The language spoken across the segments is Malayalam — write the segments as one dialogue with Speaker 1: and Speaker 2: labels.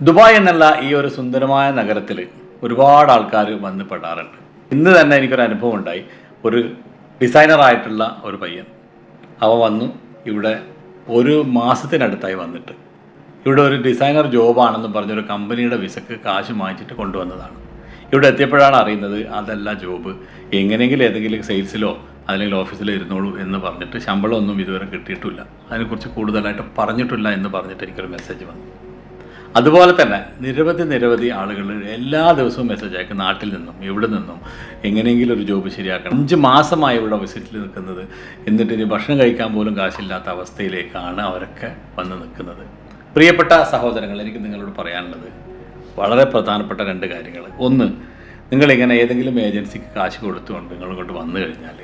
Speaker 1: ദുബായ് എന്നുള്ള ഈ ഒരു സുന്ദരമായ നഗരത്തിൽ ഒരുപാട് ആൾക്കാർ വന്ന് പെടാറുണ്ട്. ഇന്ന് തന്നെ എനിക്കൊരു അനുഭവം ഉണ്ടായി. ഒരു ഡിസൈനറായിട്ടുള്ള ഒരു പയ്യൻ. അവ വന്നു ഇവിടെ ഒരു മാസത്തിനടുത്തായി വന്നിട്ട്. ഇവിടെ ഒരു ഡിസൈനർ ജോബാണെന്ന് പറഞ്ഞൊരു കമ്പനിയുടെ വിസക്ക് കാശ് മാറ്റിയിട്ട് കൊണ്ടുവന്നതാണ്. ഇവിടെ എത്തിയപ്പോഴാണ് അറിയുന്നത് അതല്ല ജോബ് എങ്ങനെയെങ്കിലും ഏതെങ്കിലും സെയിൽസിലോ അല്ലെങ്കിൽ ഓഫീസിലോ ഇരുന്നോളൂ എന്ന് പറഞ്ഞിട്ട് ശമ്പളമൊന്നും ഇതുവരെ കിട്ടിയിട്ടില്ല. അതിനെക്കുറിച്ച് കൂടുതലായിട്ട് പറഞ്ഞിട്ടില്ല എന്ന് പറഞ്ഞിട്ട് എനിക്കൊരു മെസ്സേജ് വന്നു. അതുപോലെ തന്നെ നിരവധി നിരവധി ആളുകൾ എല്ലാ ദിവസവും മെസ്സേജ് അയക്കും. നാട്ടിൽ നിന്നും ഇവിടെ നിന്നും എങ്ങനെയെങ്കിലും ഒരു ജോബ് ശരിയാക്കണം. അഞ്ച് മാസമായി ഇവിടെ വിസിറ്റിൽ നിൽക്കുന്നത്. എന്നിട്ട് ഇനി ഭക്ഷണം കഴിക്കാൻ പോലും കാശില്ലാത്ത അവസ്ഥയിലേക്കാണ് അവരൊക്കെ വന്ന് നിൽക്കുന്നത്. പ്രിയപ്പെട്ട സഹോദരങ്ങൾ എനിക്ക് നിങ്ങളോട് പറയാനുള്ളത് വളരെ പ്രധാനപ്പെട്ട രണ്ട് കാര്യങ്ങൾ. ഒന്ന് നിങ്ങളിങ്ങനെ ഏതെങ്കിലും ഏജൻസിക്ക് കാശ് കൊടുത്തുകൊണ്ട് നിങ്ങളിങ്ങോട്ട് വന്നു കഴിഞ്ഞാൽ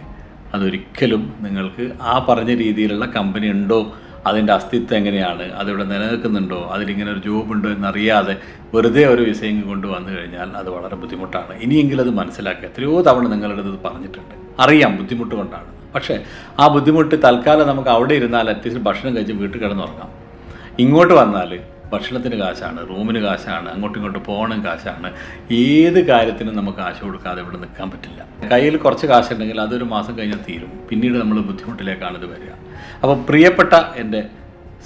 Speaker 1: അതൊരിക്കലും നിങ്ങൾക്ക് ആ പറഞ്ഞ രീതിയിലുള്ള കമ്പനി ഉണ്ടോ അതിന്റെ അസ്തിത്വം എങ്ങനെയാണ്? അതിവിടെ നിലനിൽക്കുന്നുണ്ടോ? അതിലിങ്ങനെ ഒരു ജോബ് ഉണ്ടോ എന്നറിയാതെ വെറുതെ ഒരു വിഷയം കൊണ്ടുവന്നു കഴിഞ്ഞാൽ അത് വളരെ ബുദ്ധിമുട്ടാണ്. ഇനിയെങ്കിലും അത് മനസ്സിലാക്കുക. എത്രയോ തവണ നിങ്ങളുടെ അടുത്ത് പറഞ്ഞിട്ടുണ്ട്. അറിയാം ബുദ്ധിമുട്ട് കൊണ്ടാണ്. പക്ഷേ ആ ബുദ്ധിമുട്ട് തൽക്കാലം നമുക്ക് അവിടെ ഇരുന്നാൽ അറ്റ്ലീസ്റ്റ് ഭക്ഷണം കഴിച്ച് വീട്ടിൽ കിടന്നുറങ്ങാം. ഇങ്ങോട്ട് വന്നാൽ ഭക്ഷണത്തിന് കാശാണ് റൂമിന് കാശാണ് അങ്ങോട്ടും ഇങ്ങോട്ടും പോകണം കാശാണ്. ഏത് കാര്യത്തിനും നമുക്ക് കാശ് കൊടുക്കാതെ ഇവിടെ നിൽക്കാൻ പറ്റില്ല. കയ്യിൽ കുറച്ച് കാശുണ്ടെങ്കിൽ അതൊരു മാസം കഴിഞ്ഞാൽ തീരും. പിന്നീട് നമ്മൾ ബുദ്ധിമുട്ടിലേക്കാണ് ഇത് വരിക. അപ്പോൾ പ്രിയപ്പെട്ട എന്റെ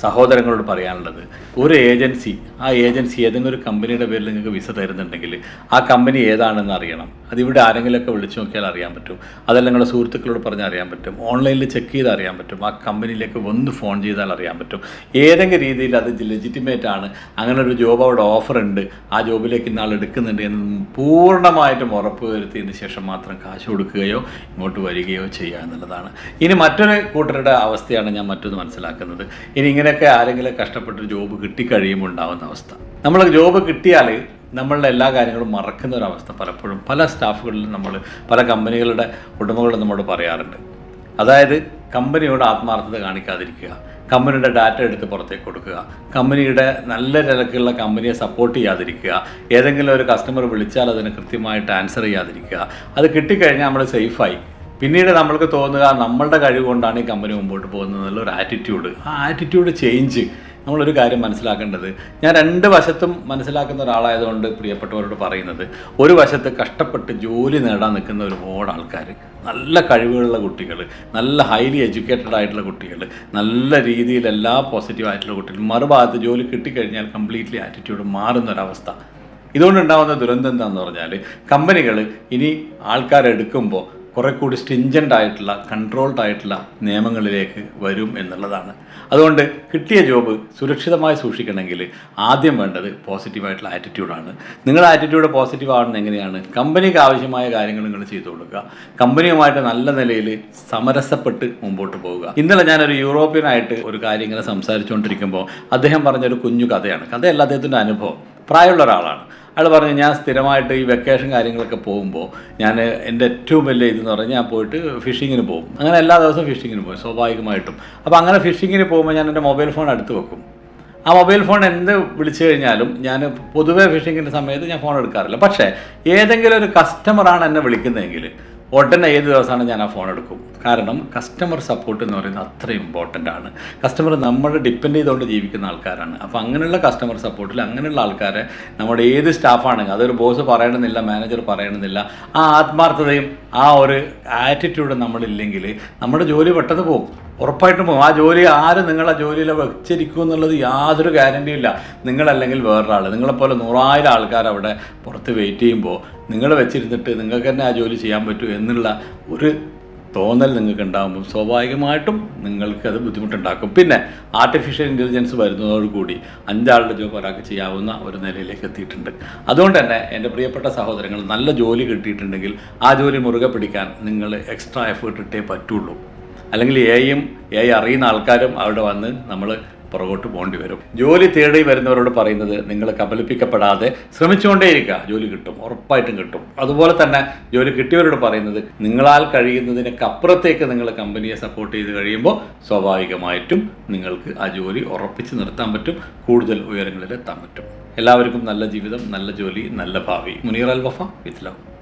Speaker 1: സഹോദരങ്ങളോട് പറയാനുള്ളത് ഒരു ഏജൻസി ആ ഏജൻസി ഏതെങ്കിലും ഒരു കമ്പനിയുടെ പേരിൽ നിങ്ങൾക്ക് വിസ തരുന്നുണ്ടെങ്കിൽ ആ കമ്പനി ഏതാണെന്ന് അറിയണം. അതിവിടെ ആരെങ്കിലുമൊക്കെ വിളിച്ചു നോക്കിയാൽ അറിയാൻ പറ്റും. അതല്ല നിങ്ങളുടെ സുഹൃത്തുക്കളോട് പറഞ്ഞാൽ അറിയാൻ പറ്റും. ഓൺലൈനിൽ ചെക്ക് ചെയ്താൽ അറിയാൻ പറ്റും. ആ കമ്പനിയിലേക്ക് ഒന്ന് ഫോൺ ചെയ്താൽ അറിയാൻ പറ്റും. ഏതെങ്കിലും രീതിയിൽ അത് ലെജിറ്റിമേറ്റ് ആണ്. അങ്ങനെ ഒരു ജോബ് അവിടെ ഓഫർ ഉണ്ട്. ആ ജോബിലേക്ക് ഇന്നാൾ എടുക്കുന്നുണ്ട് എന്ന് പൂർണമായിട്ടും ഉറപ്പ് വരുത്തിയതിന് ശേഷം മാത്രം കാശ് കൊടുക്കുകയോ ഇങ്ങോട്ട് വരികയോ ചെയ്യുക എന്നുള്ളതാണ്. ഇനി മറ്റൊരു കൂട്ടരുടെ അവസ്ഥയാണ് ഞാൻ മറ്റൊന്ന് മനസ്സിലാക്കുന്നത്. ഇനി ഇങ്ങനെയൊക്കെ ആരെങ്കിലും കഷ്ടപ്പെട്ട് ജോബ് കിട്ടിക്കഴിയുമ്പോൾ ഉണ്ടാകുന്ന അവസ്ഥ. നമ്മൾ ജോബ് കിട്ടിയാൽ നമ്മളുടെ എല്ലാ കാര്യങ്ങളും മറക്കുന്ന ഒരു അവസ്ഥ പലപ്പോഴും പല സ്റ്റാഫുകളിലും നമ്മൾ പല കമ്പനികളുടെ ഉടമകളും നമ്മോട് പറയാറുണ്ട്. അതായത് കമ്പനിയോട് ആത്മാർത്ഥത കാണിക്കാതിരിക്കുക കമ്പനിയുടെ ഡാറ്റ എടുത്ത് പുറത്തേക്ക് കൊടുക്കുക കമ്പനിയുടെ നല്ല നിലക്കുള്ള കമ്പനിയെ സപ്പോർട്ട് ചെയ്യാതിരിക്കുക ഏതെങ്കിലും ഒരു കസ്റ്റമർ വിളിച്ചാൽ അതിന് കൃത്യമായിട്ട് ആൻസർ ചെയ്യാതിരിക്കുക അത് കിട്ടിക്കഴിഞ്ഞാൽ നമ്മൾ സേഫായി പിന്നീട് നമ്മൾക്ക് തോന്നുക നമ്മളുടെ കഴിവ് കൊണ്ടാണ് ഈ കമ്പനി മുമ്പോട്ട് പോകുന്നത് എന്നുള്ള ഒരു ആറ്റിറ്റ്യൂഡ് ആ ആറ്റിറ്റ്യൂഡ് ചേഞ്ച് നമ്മളൊരു കാര്യം മനസ്സിലാക്കേണ്ടത്. ഞാൻ രണ്ട് വശത്തും മനസ്സിലാക്കുന്ന ഒരാളായതുകൊണ്ട് പ്രിയപ്പെട്ടവരോട് പറയുന്നത്. ഒരു വശത്ത് കഷ്ടപ്പെട്ട് ജോലി നേടാൻ നിൽക്കുന്ന ഒരുപാട് ആൾക്കാർ നല്ല കഴിവുകളുള്ള കുട്ടികൾ നല്ല ഹൈലി എഡ്യൂക്കേറ്റഡ് ആയിട്ടുള്ള കുട്ടികൾ നല്ല രീതിയിൽ എല്ലാ പോസിറ്റീവ് ആയിട്ടുള്ള കുട്ടികൾ മറുഭാഗത്ത് ജോലി കിട്ടിക്കഴിഞ്ഞാൽ കംപ്ലീറ്റ്ലി ആറ്റിറ്റ്യൂഡ് മാറുന്നൊരവസ്ഥ ഇതുകൊണ്ടുണ്ടാകുന്ന ദുരന്തം എന്താണെന്ന് പറഞ്ഞാൽ കമ്പനികൾ ഇനി ആൾക്കാരെടുക്കുമ്പോൾ കുറെ കൂടി ആയിട്ടുള്ള കൺട്രോൾഡ് ആയിട്ടുള്ള നിയമങ്ങളിലേക്ക് വരും എന്നുള്ളതാണ്. അതുകൊണ്ട് കിട്ടിയ ജോബ് സുരക്ഷിതമായി സൂക്ഷിക്കണമെങ്കിൽ ആദ്യം വേണ്ടത് പോസിറ്റീവായിട്ടുള്ള ആറ്റിറ്റ്യൂഡാണ് നിങ്ങളുടെ ആറ്റിറ്റ്യൂഡ് പോസിറ്റീവ് ആവുന്നത് എങ്ങനെയാണ്? കമ്പനിക്ക് ആവശ്യമായ കാര്യങ്ങൾ നിങ്ങൾ ചെയ്തു കൊടുക്കുക. കമ്പനിയുമായിട്ട് നല്ല നിലയിൽ സമരസപ്പെട്ട് മുമ്പോട്ട് പോവുക. ഇന്നലെ ഞാനൊരു യൂറോപ്യനായിട്ട് ഒരു കാര്യം ഇങ്ങനെ സംസാരിച്ചുകൊണ്ടിരിക്കുമ്പോൾ അദ്ദേഹം പറഞ്ഞൊരു കുഞ്ഞു കഥയാണ്. കഥയല്ല അദ്ദേഹത്തിന്റെ അനുഭവം. പ്രായമുള്ള ഒരാളാണ്. അയാൾ പറഞ്ഞു ഞാൻ സ്ഥിരമായിട്ട് ഈ വെക്കേഷൻ കാര്യങ്ങളൊക്കെ പോകുമ്പോൾ ഞാൻ എന്റെ ഏറ്റവും വലിയ ഇതെന്ന് പറഞ്ഞാൽ ഞാൻ പോയിട്ട് ഫിഷിങ്ങിന് പോകും. അങ്ങനെ എല്ലാ ദിവസവും ഫിഷിങ്ങിന് പോകും സ്വാഭാവികമായിട്ടും. അപ്പോൾ അങ്ങനെ ഫിഷിങ്ങിന് പോകുമ്പോൾ ഞാൻ എന്റെ മൊബൈൽ ഫോൺ അടുത്ത് വെക്കും. ആ മൊബൈൽ ഫോൺ എന്ത് വിളിച്ചു കഴിഞ്ഞാലും ഞാൻ പൊതുവേ ഫിഷിങ്ങിന്റെ സമയത്ത് ഞാൻ ഫോൺ എടുക്കാറില്ല. പക്ഷേ ഏതെങ്കിലും ഒരു കസ്റ്റമറാണ് എന്നെ വിളിക്കുന്നതെങ്കിൽ ഉടനെ ഏത് ദിവസമാണ് ഞാൻ ആ ഫോൺ എടുക്കും? കാരണം കസ്റ്റമർ സപ്പോർട്ട് എന്ന് പറയുന്നത് അത്ര ഇമ്പോർട്ടന്റ് ആണ്. കസ്റ്റമർ നമ്മളെ ഡിപ്പെൻഡ് ചെയ്തുകൊണ്ട് ജീവിക്കുന്ന ആൾക്കാരാണ്. അപ്പോൾ അങ്ങനെയുള്ള കസ്റ്റമർ സപ്പോർട്ടിൽ അങ്ങനെയുള്ള ആൾക്കാരെ നമ്മുടെ ഏത് സ്റ്റാഫാണെങ്കിൽ അതൊരു ബോസ് പറയണമെന്നില്ല മാനേജർ പറയണമെന്നില്ല ആ ആത്മാർത്ഥതയും ആ ഒരു ആറ്റിറ്റ്യൂഡും നമ്മളില്ലെങ്കിൽ നമ്മുടെ ജോലി പെട്ടെന്ന് പോകും. ഉറപ്പായിട്ടും പോകും ആ ജോലി ആര് നിങ്ങളെ ജോലിയിൽ വെച്ചിരിക്കും എന്നുള്ളത് യാതൊരു ഗ്യാരണ്ടിയും ഇല്ല. നിങ്ങളല്ലെങ്കിൽ വേറൊരാൾ നിങ്ങളെപ്പോലെ നൂറായിരം ആൾക്കാർ അവിടെ പുറത്ത് വെയിറ്റ് ചെയ്യുമ്പോൾ നിങ്ങൾ വെച്ചിരുന്നിട്ട് നിങ്ങൾക്ക് തന്നെ ആ ജോലി ചെയ്യാൻ പറ്റൂ എന്നുള്ള ഒരു തോന്നൽ നിങ്ങൾക്ക് ഉണ്ടാകുമ്പോൾ സ്വാഭാവികമായിട്ടും നിങ്ങൾക്ക് അത് ബുദ്ധിമുട്ടുണ്ടാക്കും. പിന്നെ ആർട്ടിഫിഷ്യൽ ഇന്റലിജൻസ് വരുന്നതോടുകൂടി അഞ്ചാളുടെ ജോബ് ഒരാൾക്ക് ചെയ്യാവുന്ന ഒരു നിലയിലേക്ക് എത്തിയിട്ടുണ്ട്. അതുകൊണ്ട് തന്നെ എന്റെ പ്രിയപ്പെട്ട സഹോദരങ്ങൾ നല്ല ജോലി കിട്ടിയിട്ടുണ്ടെങ്കിൽ ആ ജോലി മുറുകെ പിടിക്കാൻ നിങ്ങൾ എക്സ്ട്രാ എഫേർട്ട് ഇട്ടേ പറ്റുള്ളൂ. അല്ലെങ്കിൽ എയും എ ഐ അറിയുന്ന ആൾക്കാരും അവിടെ വന്ന് നമ്മൾ പുറകോട്ട് പോകേണ്ടി വരും. ജോലി തേടി വരുന്നവരോട് പറയുന്നത് നിങ്ങൾ കബലിപ്പിക്കപ്പെടാതെ ശ്രമിച്ചുകൊണ്ടേയിരിക്കുക. ജോലി കിട്ടും ഉറപ്പായിട്ടും കിട്ടും. അതുപോലെ തന്നെ ജോലി കിട്ടിയവരോട് പറയുന്നത് നിങ്ങളാൽ കഴിയുന്നതിനൊക്കെ അപ്പുറത്തേക്ക് നിങ്ങൾ കമ്പനിയെ സപ്പോർട്ട് ചെയ്ത് കഴിയുമ്പോൾ സ്വാഭാവികമായിട്ടും നിങ്ങൾക്ക് ആ ജോലി ഉറപ്പിച്ച് നിർത്താൻ പറ്റും കൂടുതൽ ഉയരങ്ങളിൽ എത്താൻ പറ്റും. എല്ലാവർക്കും നല്ല ജീവിതം നല്ല ജോലി നല്ല ഭാവി. Muneer Al Wafa with love